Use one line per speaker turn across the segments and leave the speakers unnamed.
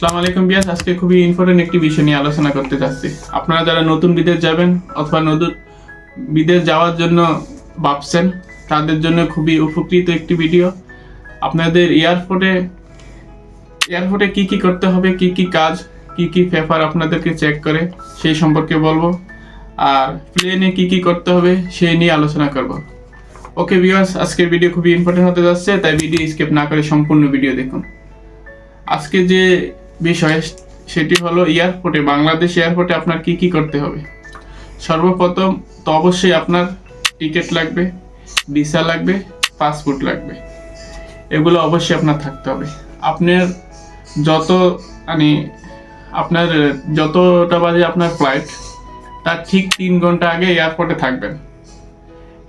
আসসালামু আলাইকুম বিয়াস, আজকে খুবই ইম্পর্টেন্ট একটি বিষয় নিয়ে আলোচনা করতে যাচ্ছি। আপনারা যারা নতুন বিদেশ যাবেন অথবা নতুন বিদেশ যাওয়ার জন্য ভাবছেন, তাদের জন্য খুবই উপকৃত একটি ভিডিও আপনাদের এয়ারপোর্টে এয়ারপোর্টে কি কি করতে হবে, কি কি কাজ, কি কি পেপার আপনাদেরকে চেক করে, সেই সম্পর্কে বলব। আর প্লেনে কি কি করতে হবে, সেই নিয়ে আলোচনা করব। ওকে ভিউয়ার্স আজকের ভিডিও খুবই ইম্পর্টেন্ট হতে যাচ্ছে, তাই ভিডিও স্কিপ না করে সম্পূর্ণ ভিডিও দেখুন। আজকে যে বিষয়, সেটি হলো এয়ারপোর্টে, বাংলাদেশ এয়ারপোর্টে আপনার কি কি করতে হবে? সর্বপ্রথম তো অবশ্যই আপনার টিকিট লাগবে, ভিসা লাগবে, পাসপোর্ট লাগবে। এগুলো অবশ্যই আপনার থাকতে হবে। আপনার যত মানে আপনার যতটা বাজে আপনার ফ্লাইট তার ঠিক তিন ঘণ্টা আগে এয়ারপোর্টে থাকবেন।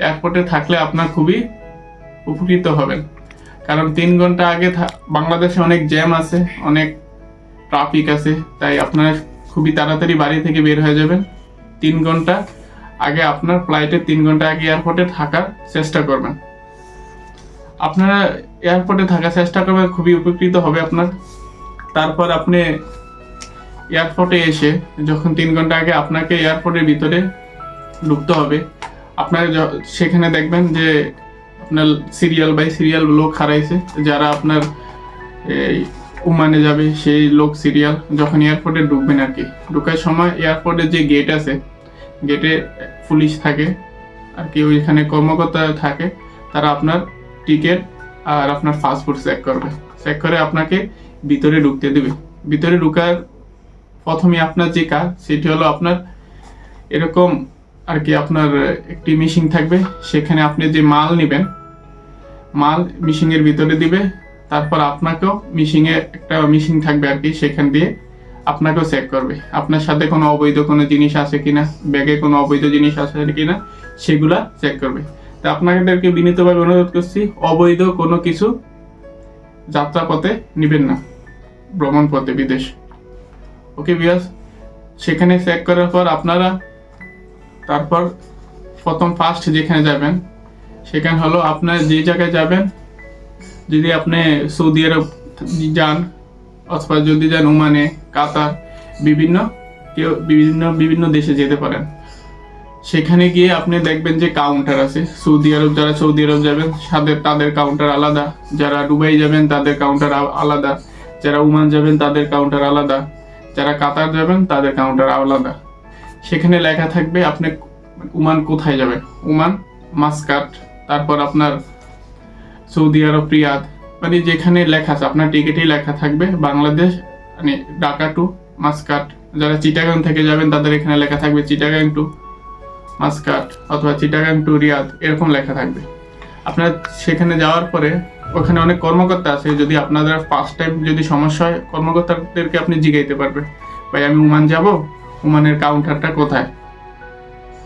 এয়ারপোর্টে থাকলে আপনার খুবই উপকৃত হবেন। কারণ তিন ঘণ্টা আগে বাংলাদেশে অনেক জ্যাম আছে, অনেক ট্রাফিক আছে, তাই আপনারা খুবই তাড়াতাড়ি বাড়ি থেকে বের হয়ে যাবেন। তিন ঘণ্টা আগে আপনার ফ্লাইটে তিন ঘণ্টা আগে এয়ারপোর্টে থাকার চেষ্টা করবেন। আপনারা এয়ারপোর্টে থাকার চেষ্টা করবেন, খুবই উপকৃত হবে আপনার। তারপর আপনি এয়ারপোর্টে এসে যখন তিন ঘণ্টা আগে আপনাকে এয়ারপোর্টের ভিতরে ঢুকতে হবে, আপনার সেখানে দেখবেন যে আপনার সিরিয়াল বাই সিরিয়াল লোক হারাইছে, যারা আপনার এই উমানে যাবে, সেই লোক সিরিয়াল যখন এয়ারপোর্টে ঢুকবেন আর কি ঢুকার সময় এয়ারপোর্টের যে গেট আছে গেটে পুলিশ থাকে আর কি ওইখানে কর্মকর্তা থাকে, তারা আপনার টিকিট আর আপনার পাসপোর্ট চেক করবে। চেক করে আপনাকে ভিতরে ঢুকতে দেবে। ভিতরে ঢুকার প্রথমে আপনার যে কাজ, সেটি হলো আপনার এরকম আর কি আপনার একটি মিশিং থাকবে, সেখানে আপনি যে মাল নেবেন, মাল মিশিং এর ভিতরে দিবে তারপর আপনাকেও মিশিং এ একটা মিশিং থাকবে আর কি, সেখান দিয়ে আপনাকেও চেক করবে। আপনার সাথে কোনো অবৈধ কোনো জিনিস আছে কিনা, ব্যাগে কোনো অবৈধ জিনিস আছে কিনা, সেগুলা চেক করবে। তা আপনাদেরকে বিনীতভাবে অনুরোধ করছি, অবৈধ কোনো কিছু যাত্রাপথে নেবেন না, ভ্রমণ পথে বিদেশ। ওকে বিয়াস সেখানে চেক করার পর আপনারা তারপর প্রথম ফার্স্ট যেখানে যাবেন, সেখানে হলো আপনার যে জায়গায় যাবেন যদি আপনি সৌদি আরব যান অথবা যদি যান ওমানে, কাতার, বিভিন্ন কেউ বিভিন্ন বিভিন্ন দেশে যেতে পারেন। সেখানে গিয়ে আপনি দেখবেন যে কাউন্টার আছে। সৌদি আরব যারা সৌদি আরব যাবেন তাদের তাদের কাউন্টার আলাদা। যারা দুবাই যাবেন, তাদের কাউন্টার আলাদা। যারা ওমান যাবেন, তাদের কাউন্টার আলাদা। যারা কাতার যাবেন, তাদের কাউন্টার আলাদা। সেখানে লেখা থাকবে আপনি ওমান কোথায় যাবেন? Oman, Muscat. তারপর আপনার সৌদি আরব, রিয়াদ মানে যেখানে লেখা আছে, আপনার টিকিটেই লেখা থাকবে, বাংলাদেশ মানে ঢাকা টু মাস্কাট। যারা চিটাগাং থেকে যাবেন, তাদের এখানে লেখা থাকবে চিটাগাং টু মাস্কাট অথবা চিটাগাং টু রিয়াদ, এরকম লেখা থাকবে। আপনার সেখানে যাওয়ার পরে, ওখানে অনেক কর্মকর্তা আছে, যদি আপনাদের ফার্স্ট টাইম যদি সমস্যা হয়, কর্মকর্তাদেরকে আপনি জিগাইতে পারবেন। ভাই, আমি উমান যাব উমানের কাউন্টারটা কোথায়?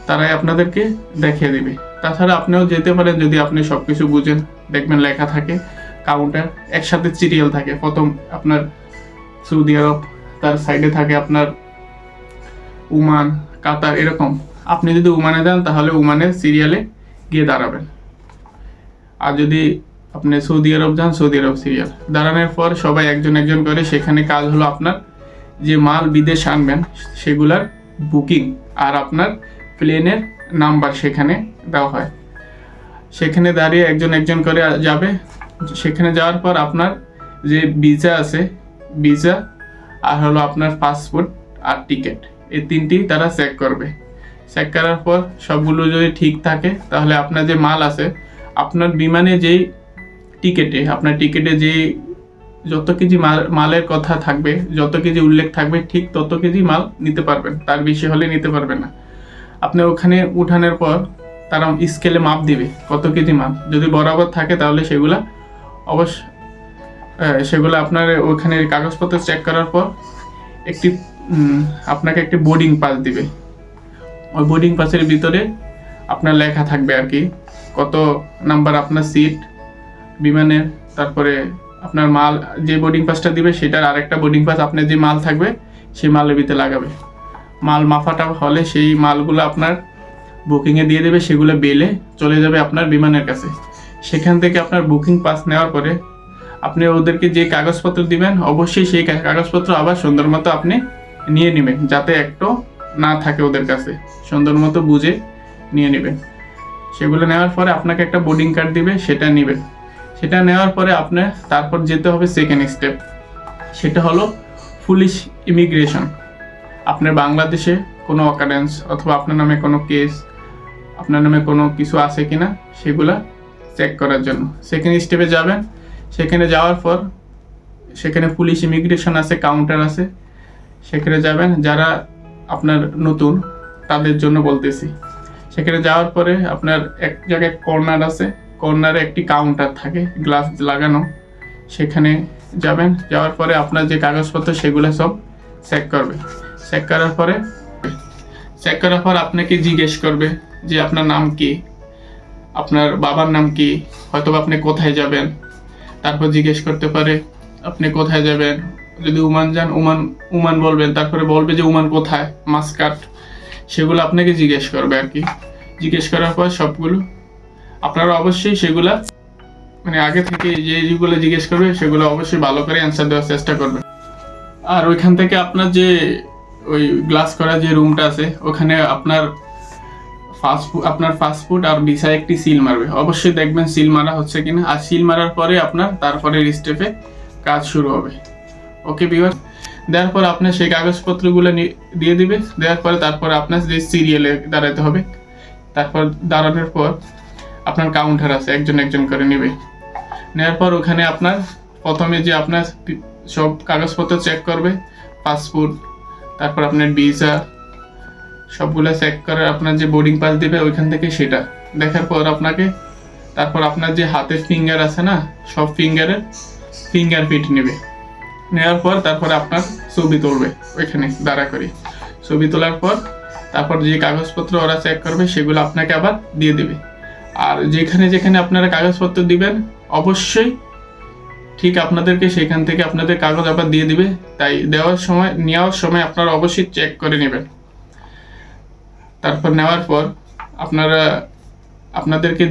তারাই আপনাদেরকে দেখিয়ে দিবে। তাছাড়া আপনিও যেতে পারেন যদি আপনি সবকিছু বুঝেন। দেখবেন লেখা থাকে কাউন্টার একসাথে সিরিয়াল থাকে। প্রথম আপনার সৌদি আরব তার সাইডে থাকে আপনার উমান কাতার এরকম। আপনি যদি উমানে যান, তাহলে উমানের সিরিয়ালে গিয়ে দাঁড়াবেন। আর যদি আপনি সৌদি আরব যান সৌদি আরব সিরিয়াল দাঁড়ানোর পর সবাই একজন একজন করে, সেখানে কাজ হলো আপনার যে মাল বিদেশ আনবেন, সেগুলার বুকিং আর আপনার প্লেনের নাম্বার সেখানে দেওয়া হয়। সেখানে দাঁড়িয়ে একজন একজন করে যাবে। সেখানে যাওয়ার পর আপনার যে ভিসা আছে, ভিসা আর হলো আপনার পাসপোর্ট আর টিকিট, এই তিনটি তারা চেক করবে। চেক করার পর সবগুলো যদি ঠিক থাকে, তাহলে আপনার যে মাল আছে, আপনার বিমানে যেই টিকেটে, আপনার টিকেটে যে যত কেজি মাল, মালের কথা থাকবে, যত কেজি উল্লেখ থাকবে, ঠিক তত কেজি মাল নিতে পারবেন, তার বেশি হলে নিতে পারবেন না। আপনি ওখানে উঠানোর পর তারা স্কেলে মাপ দিবে, কত কেজি মাল যদি বরাবর থাকে তাহলে সেগুলা অবশ্য সেগুলো আপনার ওখানে কাগজপত্র চেক করার পর একটি আপনাকে একটি বোর্ডিং পাস দিবে। ওই বোর্ডিং পাসের ভিতরে আপনার লেখা থাকবে আর কি, কত নাম্বার আপনার সিট বিমানের, তারপরে আপনার মাল, যে বোর্ডিং পাসটা দিবে সেটার আরেকটা বোর্ডিং পাস আপনার যে মাল থাকবে, সেই মালের ভিতরে লাগাবে। মাল মাফাটা হলে সেই মালগুলো আপনার বুকিংয়ে দিয়ে দেবে, সেগুলো বেলে চলে যাবে আপনার বিমানের কাছে। সেখান থেকে আপনার বুকিং পাস নেওয়ার পরে আপনি ওদেরকে যে কাগজপত্র দিবেন, অবশ্যই সেই কাগজপত্র আবার সুন্দর মতো আপনি নিয়ে নেবেন, যাতে একটু না থাকে ওদের কাছে। সুন্দর মতো বুঝে নিয়ে নেবেন। সেগুলো নেওয়ার পরে আপনাকে একটা বোর্ডিং কার্ড দিবে, সেটা নেবেন। সেটা নেওয়ার পরে আপনার তারপর যেতে হবে সেকেন্ড স্টেপ সেটা হলো পুলিশ ইমিগ্রেশন আপনার বাংলাদেশে কোনো অকারেন্স অথবা আপনার নামে কোনো কেস আপনার নামে কোনো কিছু আছে কিনা সেগুলা চেক করার জন্য। সেকেন্ড স্টেপে যাবেন। সেখানে যাওয়ার পর সেখানে পুলিশ ইমিগ্রেশন আছে কাউন্টার আছে। সেখানে যাবেন। যারা আপনার নতুন, তাদের জন্য বলতেছি। সেখানে যাওয়ার পরে আপনার এক জায়গায় কর্নার আছে। কর্নারে একটি কাউন্টার থাকে গ্লাস লাগানো। সেখানে যাবেন। যাওয়ার পরে আপনার যে কাগজপত্র, সেগুলো সব চেক করবে। চেক করার পরে চেক করার পর আপনাকে জিজ্ঞেস করবে যে আপনার নাম কি? আপনার বাবার নাম কি? হয়তো আপনি কোথায় যাবেন? তারপর জিজ্ঞেস করতে পারে, আপনি কোথায় যাবেন? যদি উমান যান, উমান উমান বলবেন। তারপরে বলবে যে, উমান কোথায়? মাসকাট সেগুলো আপনাকে জিজ্ঞেস করবে আর কি। জিজ্ঞেস করার পর সবগুলো, আপনারা অবশ্যই সেগুলা মানে আগে থেকে যে যেগুলো জিজ্ঞেস করবে, সেগুলো অবশ্যই ভালো করে অ্যান্সার দেওয়ার চেষ্টা করবে আর ওইখান থেকে আপনার যে ওই গ্লাস করা যে রুমটা আছে, ওখানে আপনার ফাস্টফুড আপনার ফাস্টফুড আর ভিসায় একটি সিল মারবে। অবশ্যই দেখবেন সিল মারা হচ্ছে কিনা। আর সিল মারার পরে আপনার তারপরে স্টেপে কাজ শুরু হবে। ওকে বিভাগ দেওয়ার পর আপনার সেই কাগজপত্রগুলো দিয়ে দিবে। দেওয়ার পরে তারপরে আপনার যে সিরিয়ালে দাঁড়াতে হবে, তারপর দাঁড়ানোর পর আপনার কাউন্টার আছে, একজন একজন করে নেবে। নেওয়ার পর ওখানে আপনার প্রথমে যে আপনার সব কাগজপত্র চেক করবে পাসপোর্ট তারপর আপনার ভিসা সবগুলো চেক করে আপনার যে বোর্ডিং পাস দিবে ওইখান থেকে সেটা। দেখার পর আপনাকে তারপর আপনার যে হাতের ফিঙ্গার আছে না, সব ফিঙ্গারের ফিঙ্গার প্রিন্ট নেবে। নেওয়ার পর তারপর আপনার ছবি তুলবে ওইখানে দাঁড়া করে। ছবি তোলার পর তারপর যে কাগজপত্র ওরা চেক করবে সেগুলো আপনাকে আবার দিয়ে দেবে। আর যেখানে যেখানে আপনারা কাগজপত্র দিবেন, অবশ্যই ঠিক আপনাদেরকে সেখান থেকে আপনাদের কাগজ আবার দিয়ে দিবে, তাই দেওয়ার সময়, নেওয়ার সময় আপনারা অবশ্যই চেক করে নেবেন। তারপর নেওয়ার পর আপনারা, আপনাদেরকে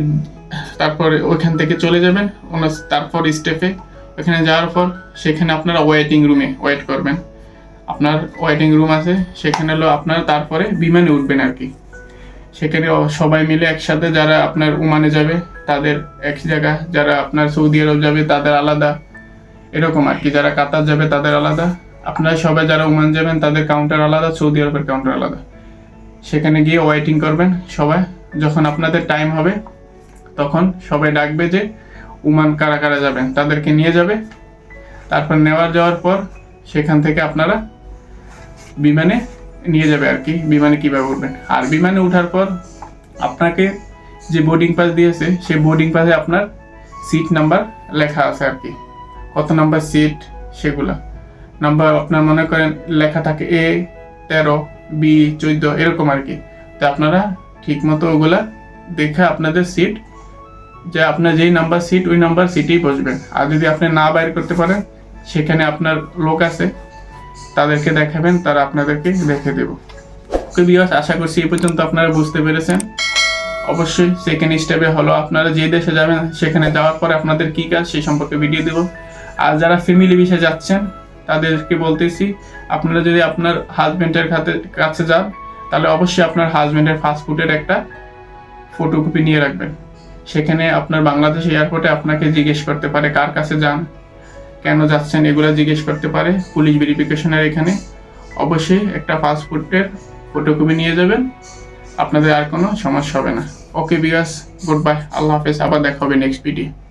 তারপরে ওইখান থেকে চলে যাবেন তারপর স্টেপে ওখানে যাওয়ার পর সেখানে আপনারা ওয়েটিং রুমে ওয়েট করবেন। আপনার ওয়েটিং রুম আছে, সেখানে হলো আপনারা তারপরে বিমানে উঠবেন আর কি। সেখানে সবাই মিলে একসাথে যারা আপনার উমানে যাবে, তাদের এক জায়গা। যারা আপনার সৌদি আরব যাবে, তাদের আলাদা। এরকম আর কি, যারা কাতার যাবে, তাদের আলাদা। আপনারা সবাই যারা উমান যাবেন, তাদের কাউন্টার আলাদা, সৌদি আরবের কাউন্টার আলাদা। সেখানে গিয়ে ওয়েটিং করবেন সবাই। যখন আপনাদের টাইম হবে, তখন সবাই ডাকবে যে উমান কারা কারা যাবেন? তাদেরকে নিয়ে যাবে। তারপর নেওয়ার যাওয়ার পর সেখান থেকে আপনারা বিমানে নিয়ে যাবে আর কি, বিমানে কীভাবে উঠবেন? আর বিমানে ওঠার পর আপনাকে যে বোর্ডিং পাস দিয়েছে, সেই বোর্ডিং পাসে আপনার সিট নাম্বার লেখা আছে আর কি। কত নাম্বার সিট সেগুলা। নাম্বার আপনার মনে করেন লেখা থাকে এ তেরো বি চোদ্দ, এরকম আর কি। তো আপনারা ঠিক মতো ওগুলা দেখে আপনাদের সিট যে আপনার যেই নাম্বার সিট ওই নাম্বার সিটেই বসবেন। আর যদি আপনি না বাইর করতে পারেন, সেখানে আপনার লোক আছে তাদেরকে দেখাবেন, তারা আপনাদেরকে দেখে দেব। তো বিয়াস আশা করছি এই পর্যন্ত আপনারা বুঝতে পেরেছেন। অবশ্যই সেকেন্ড স্টেপে হলো আপনারা যে দেশে যাবেন, সেখানে যাওয়ার পরে আপনাদের কি কাজ সেই সম্পর্কে ভিডিও দেব। আর যারা ফ্যামিলি বিষয়ে যাচ্ছেন, তাদেরকে বলতেছি, আপনারা যদি আপনার হাজবেন্ডের কাছে কাছে যান, তাহলে অবশ্যই আপনার হাজবেন্ডের ফাস্টফুডের একটা ফটোকপি নিয়ে রাখবেন। সেখানে আপনার বাংলাদেশ এয়ারপোর্টে আপনাকে জিজ্ঞেস করতে পারে, কার কাছে যান। কেন যাচ্ছেন এগুলো জিজ্ঞেস করতে পারে। পুলিশ ভেরিফিকেশনের এখানে। অবশ্যই একটা পাসপোর্টের ফটোকপি নিয়ে যাবেন। আপনাদের আর কোনো সমস্যা হবে না। ওকে বিকাশ গুড বাই আল্লাহ হাফেজ। আবার দেখা হবে নেক্সট ভিডিও